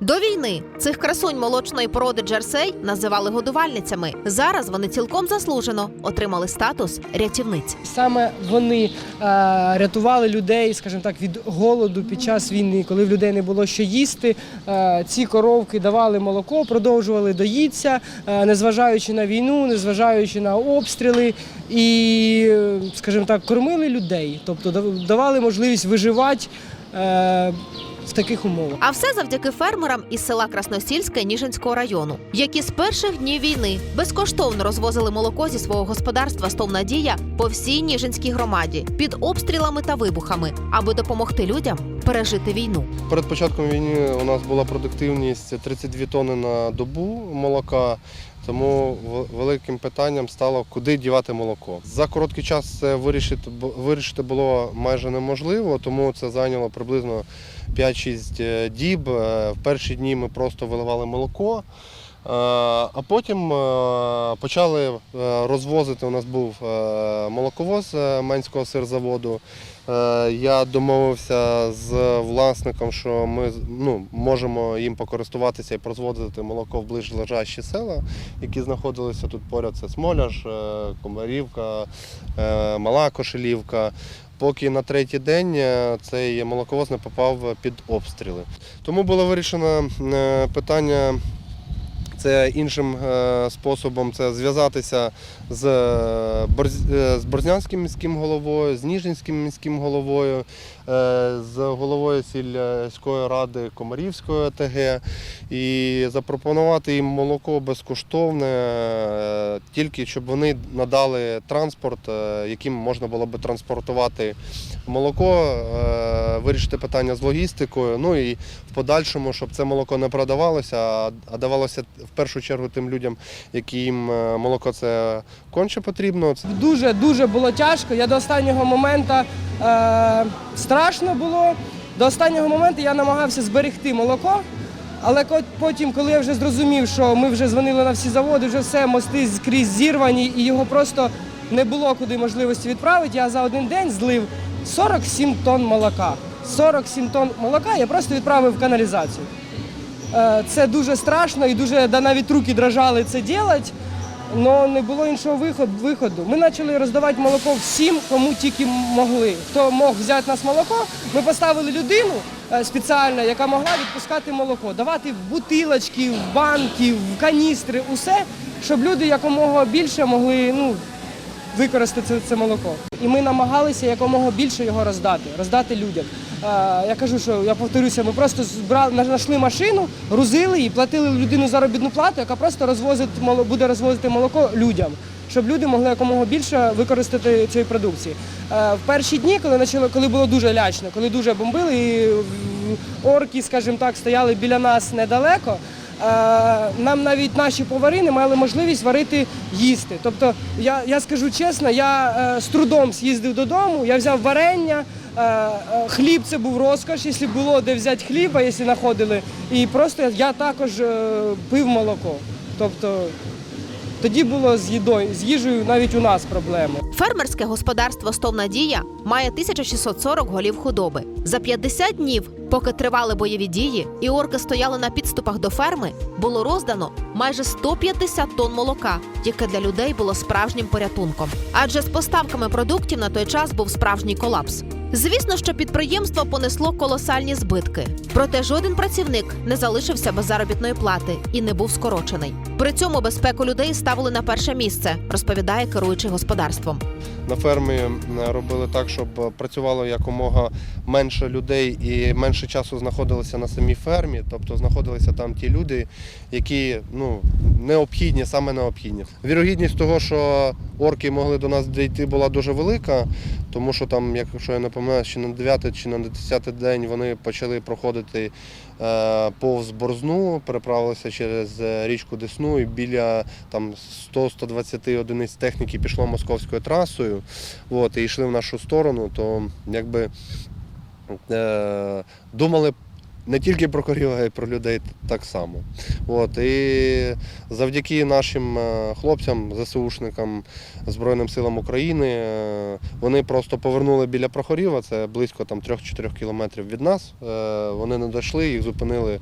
До війни цих красунь молочної породи Джерсей називали годувальницями. Зараз вони цілком заслужено отримали статус рятівниць. Саме вони е, рятували людей, скажімо так, від голоду під час війни, коли в людей не було що їсти. Е, ці коровки давали молоко, продовжували доїтися, е, незважаючи на війну, незважаючи на обстріли, і, е, скажімо так, кормили людей, тобто давали можливість виживати. Е, в таких умовах. А все завдяки фермерам із села Красносільське Ніжинського району, які з перших днів війни безкоштовно розвозили молоко зі свого господарства «Стов Надія» по всій Ніжинській громаді під обстрілами та вибухами, аби допомогти людям пережити війну. Перед початком війни у нас була продуктивність 32 тонни на добу молока. Тому в- великим питанням стало, куди дівати молоко. За короткий час це вирішити, вирішити було майже неможливо, тому це зайняло приблизно 5-6 е, діб. Е, В перші дні ми просто виливали молоко. Е, А потім почали розвозити. У нас був молоковоз Менського сирзаводу. Я домовився з власником, що ми ну, можемо їм покористуватися і розводити молоко в ближлежащі села, які знаходилися тут поряд. Це Смоляж, Комарівка, Мала Кошелівка. Поки на третій день е, цей молоковоз не попав під обстріли. Тому було вирішено е, питання це іншим е, способом це зв'язатися з, е, е, з Борзнянським міським головою, з Ніжинським міським головою, з головою сільської ради Комарівської ОТГ. І запропонувати їм молоко безкоштовне, тільки щоб вони надали транспорт, яким можна було би транспортувати молоко, вирішити питання з логістикою. Ну і в подальшому, щоб це молоко не продавалося, а- давалося в першу чергу тим людям, яким е, молоко це конче потрібно. Дуже дуже було тяжко. Я до останнього моменту е, страшно було. До останнього моменту я намагався зберегти молоко. Але потім, коли я вже зрозумів, що ми вже дзвонили на всі заводи, вже все, мости скрізь зірвані, і його просто не було куди можливості відправити, я за один день злив 47 тонн молока. 47 тонн молока я просто відправив в каналізацію. Е, Це дуже страшно і дуже да, навіть руки дрожали це робити, але не було іншого виходу. Ми почали роздавати молоко всім, кому тільки могли. Хто мог взяти нас молоко, ми поставили людину е, спеціально, яка могла відпускати молоко, давати в бутилочки, в банки, в каністри, усе, щоб люди якомога більше могли ну, використати це, молоко. І ми намагалися якомога більше його роздати, роздати людям. Е, я кажу, що я повторюся, ми просто збрали, знайшли машину, грузили і платили людину заробітну плату, яка просто розвозить буде розвозити молоко людям. Щоб люди могли якомога більше використати цієї продукції. Е, В перші дні, коли почали, коли було дуже лячно, коли дуже бомбили, і орки, скажімо так, стояли біля нас недалеко. Е, нам навіть наші повари не мали можливість варити їсти. Тобто, я, я скажу чесно, я е, з трудом з'їздив додому, я взяв варення, е, хліб це був розкош, якщо було де взяти хліба, якщо знаходили. І просто я також пив молоко. Тобто тоді було з їдою, з їжею навіть у нас проблеми. Фермерське господарство «Стов Надія» має 1640 голів худоби. За 50 днів, поки тривали бойові дії, і орки стояли на підступах до ферми, було роздано майже 150 тонн молока, яке для людей було справжнім порятунком. Адже з поставками продуктів на той час був справжній колапс. Звісно, що підприємство понесло колосальні збитки. Проте жоден працівник не залишився без заробітної плати і не був скорочений. При цьому безпеку людей ставили на перше місце, розповідає керуючий господарством. На фермі е, робили так, щоб працювало якомога менше людей і менше часу знаходилися на самій фермі. Тобто знаходилися там ті люди, які ну, необхідні, саме необхідні. Вірогідність того, що орки могли до нас дійти, була дуже велика, тому що там, якщо я не помиляюсь, чи на 9 чи на 10 день вони почали проходити е, повз борзну, переправилися через е, річку Десну і біля там 100-120 одиниць техніки пішло московською трасою. От, і йшли в нашу сторону, то якби е, думали не тільки про корів, а й про людей так само. От, і завдяки нашим е, хлопцям, ЗСУшникам, Збройним силам України, е, вони просто повернули біля Прохоріва, це близько там 3-4 кілометрів від нас. Е, Вони не дійшли, їх зупинили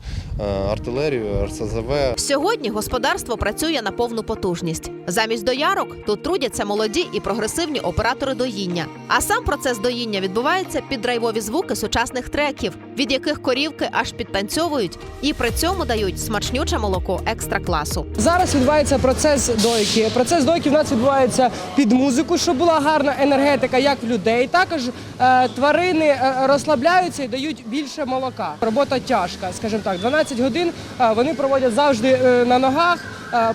артилерію, РСЗВ. Сьогодні господарство працює на повну потужність. Замість доярок тут трудяться молоді і прогресивні оператори доїння. А сам процес доїння відбувається під драйвові звуки сучасних треків, від яких корівки аж підтанцьовують і при цьому дають смачнюче молоко екстра класу. Зараз відбувається процес дойки. Процес дойки в нас відбувається під музику, щоб була гарна енергетика, як в людей. Також е, тварини е, розслабляються і дають більше молока. Робота тяжка, скажімо так. 12 годин е, вони проводять завжди е, на ногах,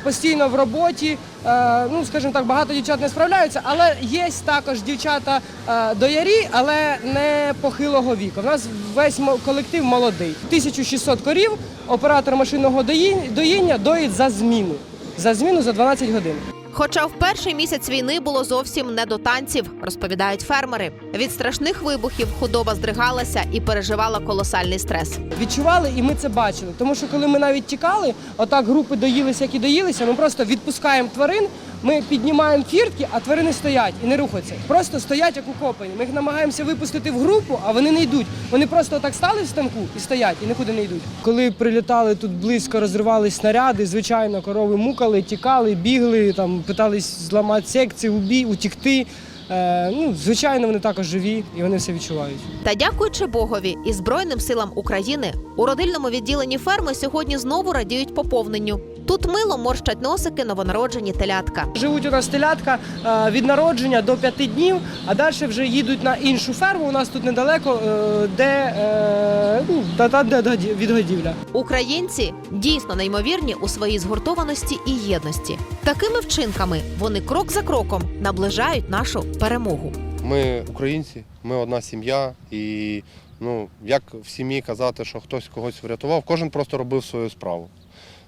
постійно в роботі. Е, ну, скажімо так, багато дівчат не справляються, але є також дівчата е, доярі, але не похилого віку. У нас весь колектив молодий. 1600 корів оператор машинного доїння доїть за зміну. За зміну за 12 годин. Хоча в перший місяць війни було зовсім не до танців, розповідають фермери. Від страшних вибухів худоба здригалася і переживала колосальний стрес. Відчували, і ми це бачили. Тому що коли ми навіть тікали, отак групи доїлися, як і доїлися, ми просто відпускаємо тварин, ми піднімаємо фіртки, а тварини стоять і не рухаються. Просто стоять як укопані. Ми їх намагаємося випустити в групу, а вони не йдуть. Вони просто отак стали в станку і стоять, і нікуди не йдуть. Коли прилітали тут близько, розривались снаряди, звичайно, корови мукали, тікали, бігли, там питались зламати секції, убій, утікти. Е, ну, звичайно, вони також живі і вони все відчувають. Та дякуючи Богові і Збройним силам України, у родильному відділенні ферми сьогодні знову радіють поповненню. Тут мило морщать носики новонароджені телятка. Живуть у нас телятка е, від народження до п'яти днів, а далі вже їдуть на іншу ферму. У нас тут недалеко, е, де, е, ну, та, де відгодівля. Українці дійсно неймовірні у своїй згуртованості і єдності. Такими вчинками вони крок за кроком наближають нашу перемогу. Ми українці, ми одна сім'я, і ну, як в сім'ї казати, що хтось когось врятував, кожен просто робив свою справу.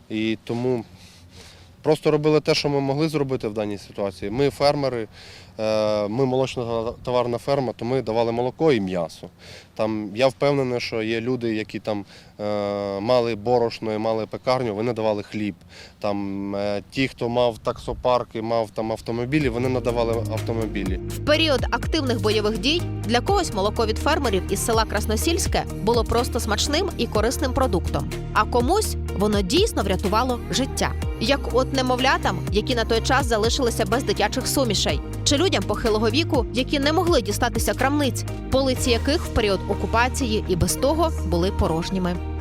І тому просто робили те, що ми могли зробити в даній ситуації. Ми фермери, е, ми молочна товарна ферма, то ми давали молоко і м'ясо. Там, я впевнений, що є люди, які там е, мали борошно і мали пекарню, вони давали хліб. Там, е, ті, хто мав таксопарк і мав там автомобілі, вони надавали автомобілі. В період активних бойових дій для когось молоко від фермерів із села Красносільське було просто смачним і корисним продуктом. А комусь воно дійсно врятувало життя. Як от немовлятам, які на той час залишилися без дитячих сумішей, чи людям похилого віку, які не могли дістатися крамниць, полиці яких в період окупації і без того були порожніми.